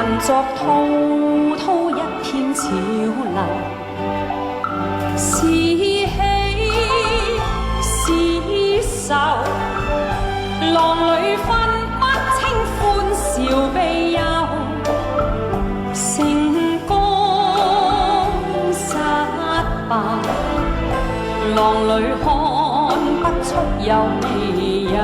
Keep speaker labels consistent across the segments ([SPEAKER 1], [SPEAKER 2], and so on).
[SPEAKER 1] 混作滔滔一片潮流。是喜是愁，浪里分不清欢笑悲忧。成功失败，浪里看不出有未有。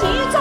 [SPEAKER 1] 起义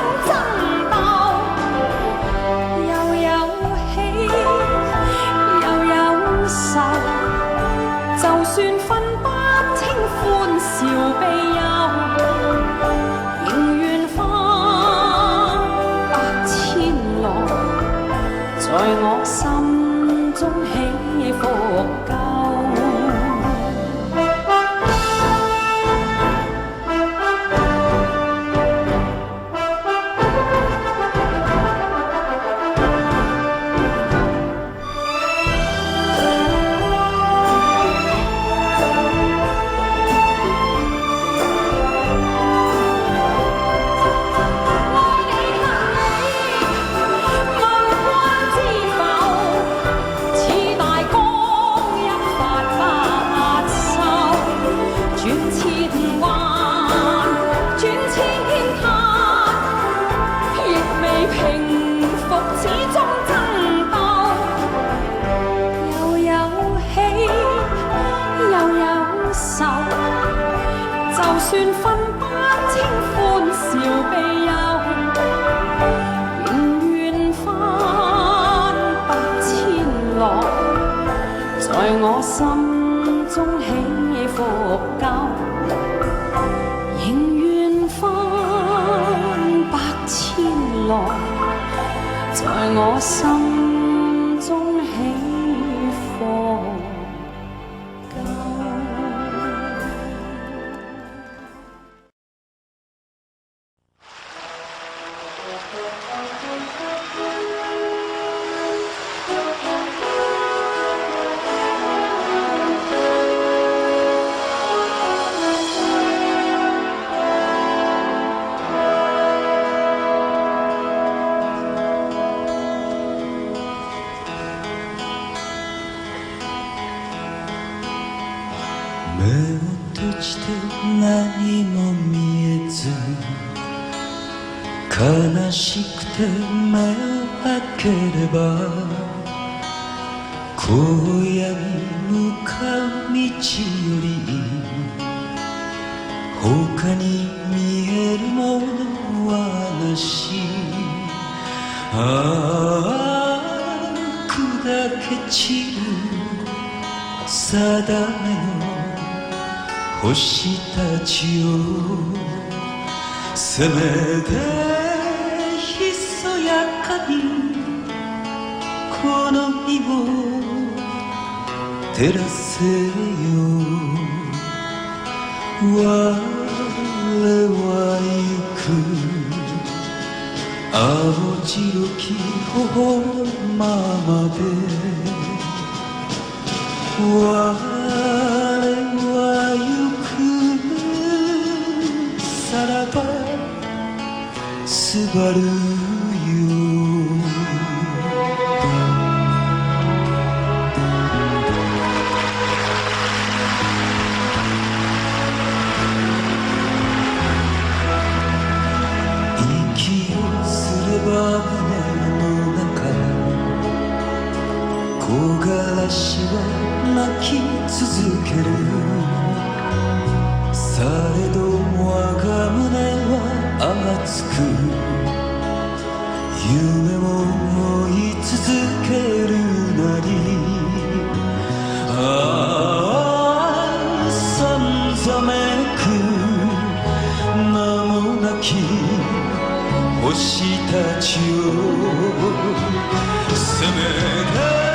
[SPEAKER 1] 在我心中起伏够。仍愿翻百千浪，在我心
[SPEAKER 2] 悲しくて目を開ければ荒野に向かう道より他に見えるものはなしああ砕け散る。定めの星たちをせめてそやかにこの日を照らせよ。我は行く。青白き頬のままで。我は行く。さらばすばる木枯らしは泣き続けるされど我が胸は熱く。夢を追い続けるなり。ああさんざめく。名もなき星たちを。せめて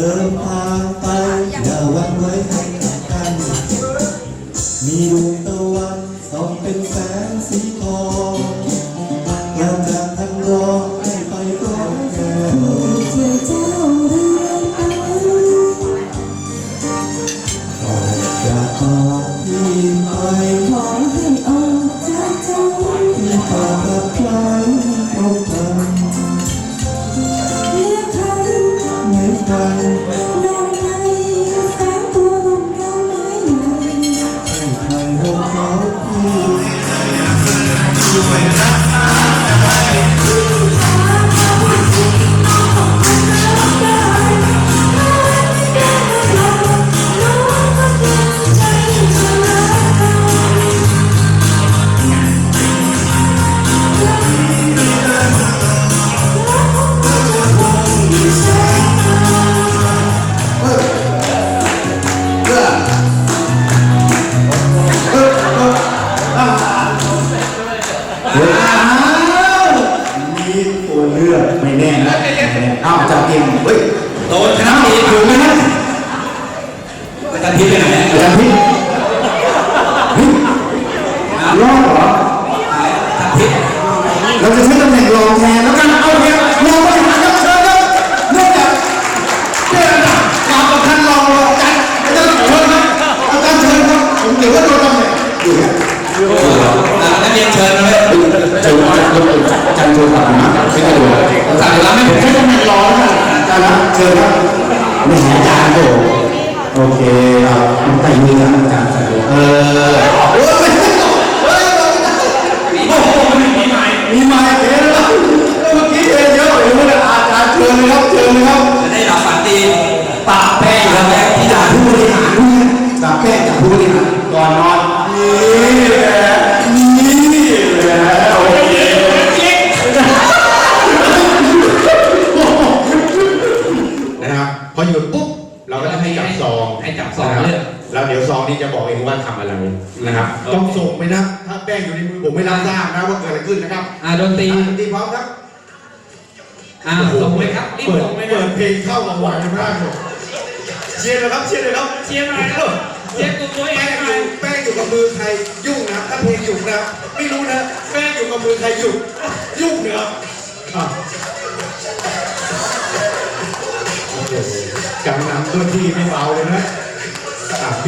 [SPEAKER 3] อย่า
[SPEAKER 4] โอ
[SPEAKER 3] เคครับมันใส่มือนะอาจารย์ใส่เออโอ้ยไม่ได้เฮ้ยโอ้โหมีไม้มีไม้เทแล้วเมื่อกี้เทเยอะอยู่นะอาจารย์เชิญเลยครับเชิญเลยครับ
[SPEAKER 4] จะได้รับฝันดีปากแป้งแล้วแป้งที่ด่า
[SPEAKER 3] ผู้บริหารจากแก้จากผู้บริหารก่อนนอนนี่แหละนี่แหละโอเค
[SPEAKER 5] ซอง
[SPEAKER 4] ให้จับซอง
[SPEAKER 5] นะครับ
[SPEAKER 4] เลือก
[SPEAKER 5] แล้วเดี๋ยวซองนี้จะบอกเองว่าทำอะไรนะครับ ต้องส่งไปนะ ถ้าแป้งอยู่ในมือผมไม่รับทราบนะว่าเกิดอะไรขึ้นนะครับ
[SPEAKER 4] อ่าดนตรี
[SPEAKER 5] อะดนตรีพร้อมครับ
[SPEAKER 4] อ่าส่งเลยครับรีบ
[SPEAKER 5] เปิด
[SPEAKER 4] ส่งเลย
[SPEAKER 5] เปิ
[SPEAKER 4] นะ
[SPEAKER 5] ดเพลงเข้ากับหวานมากเลยเชียร์เลยครับเชียร์เลยครับ
[SPEAKER 4] เชียร์หน่อยครับเชียร์กลุ่มตัวเอ
[SPEAKER 5] แป้
[SPEAKER 4] ง
[SPEAKER 5] ง
[SPEAKER 4] ห
[SPEAKER 5] อ
[SPEAKER 4] น่อย
[SPEAKER 5] ยู่แป้งอยู่กับมือใครยุ่งนะถ้าเพลงหยุดนะไม่รู้นะแป้งอยู่กับมือใครยุ่ง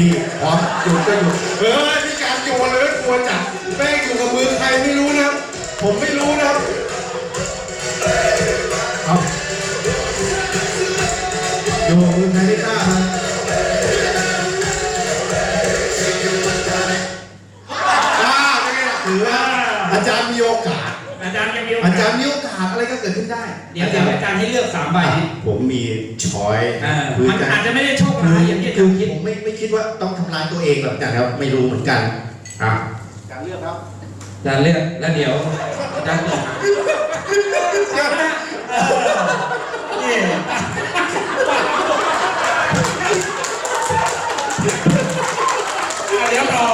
[SPEAKER 5] ี่พร้อมหยุดก็หยุดเฮ้ยมีการโยนเลยกลัวจับแป้งอยู่กับมือใครไม่รู้นะผมไม่รู้นะเอาโยนมือใครไม่กล้านะอ่าเป็นไงล่ะถือว่าอาจารย์มีโอกาส
[SPEAKER 4] อาจารย์ยังมีโอกา
[SPEAKER 5] อา
[SPEAKER 4] ส
[SPEAKER 5] จารย์มีโอกาสอะไรก็เกิดขึ้นได้
[SPEAKER 4] เดี๋ยวเดี๋ยวอาจารย์ให้เลือกสามใบ
[SPEAKER 5] ผมมีช้อย
[SPEAKER 4] อ่า
[SPEAKER 5] คือ
[SPEAKER 4] มัน
[SPEAKER 5] การ
[SPEAKER 4] อาจจะไม่ได้โชคร้ายอย่างที่อาจารย์คิด
[SPEAKER 5] ผมไม่ไม่คิดว่าต้องทำลายตัวเองแบบอาจารย์ครับไม่รู้เหมือนกันอะ
[SPEAKER 4] อาจารย์เลือกแล้วเดี๋ยวอาจารย์เลือกนี่อะเดี๋ยวรอ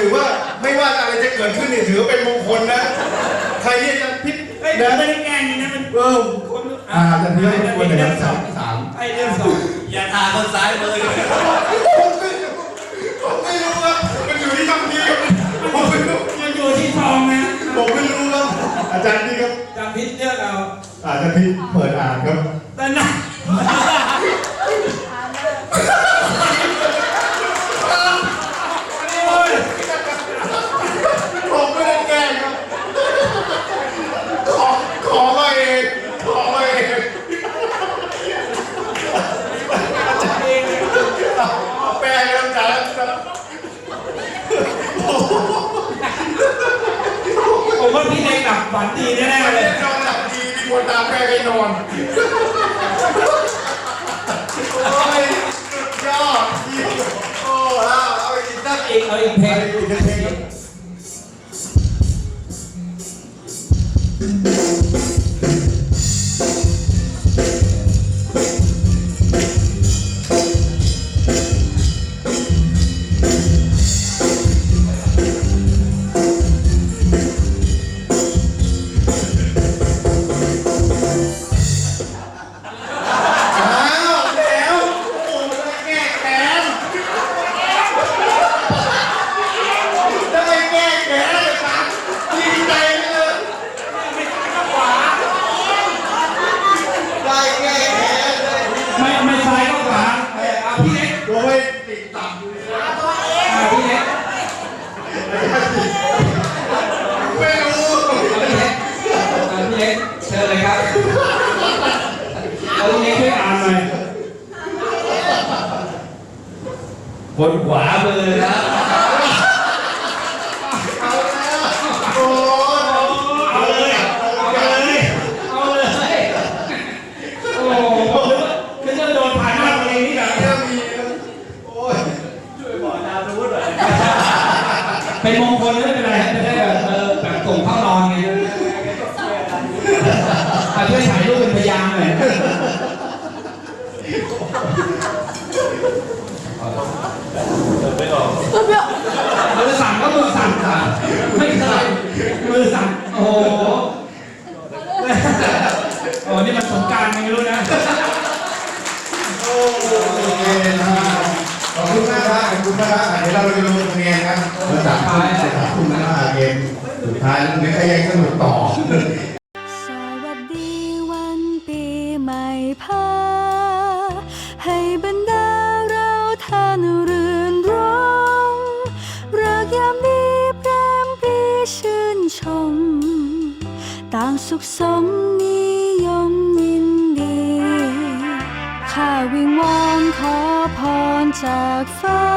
[SPEAKER 5] ถือว่าไม่ว่าอะไรจะเกิดขึ้นเนี่ยถือว่าเป็นมงคลนะ ใครที่จะพิษ
[SPEAKER 4] เฮ้ย
[SPEAKER 5] นะ
[SPEAKER 4] ไม่ได้แกล้งนี่นะมัน
[SPEAKER 5] เออ
[SPEAKER 4] คน
[SPEAKER 5] อ่าจะถือว่าเป็นมงคลนะครับสามสาม
[SPEAKER 4] ไอ้เรื่องสองอย่าทาคนซ้ายมือ
[SPEAKER 5] ผมไม่รู้ครับมันอยู่ที่คำนี้ครับผมไม่รู้
[SPEAKER 4] มันอยู่ที่ทองนะ
[SPEAKER 5] ผมไม่รู้ครับอาจารย์นี่ครับ
[SPEAKER 4] จำพิษเลือกเอา
[SPEAKER 5] อาจารย์พี่เปิด
[SPEAKER 4] Foi pro Coab. หรื
[SPEAKER 5] อ
[SPEAKER 4] ใครยังสนุกต่อ
[SPEAKER 1] วัสดีวันปีใหม่พาให้บรรดาเราท่านรื่นรมรักยามดีแปรมปรีชื่นชม ต่างสุขสมนิยมยินดี ข้าวิงวอนขอพรจากฟ้า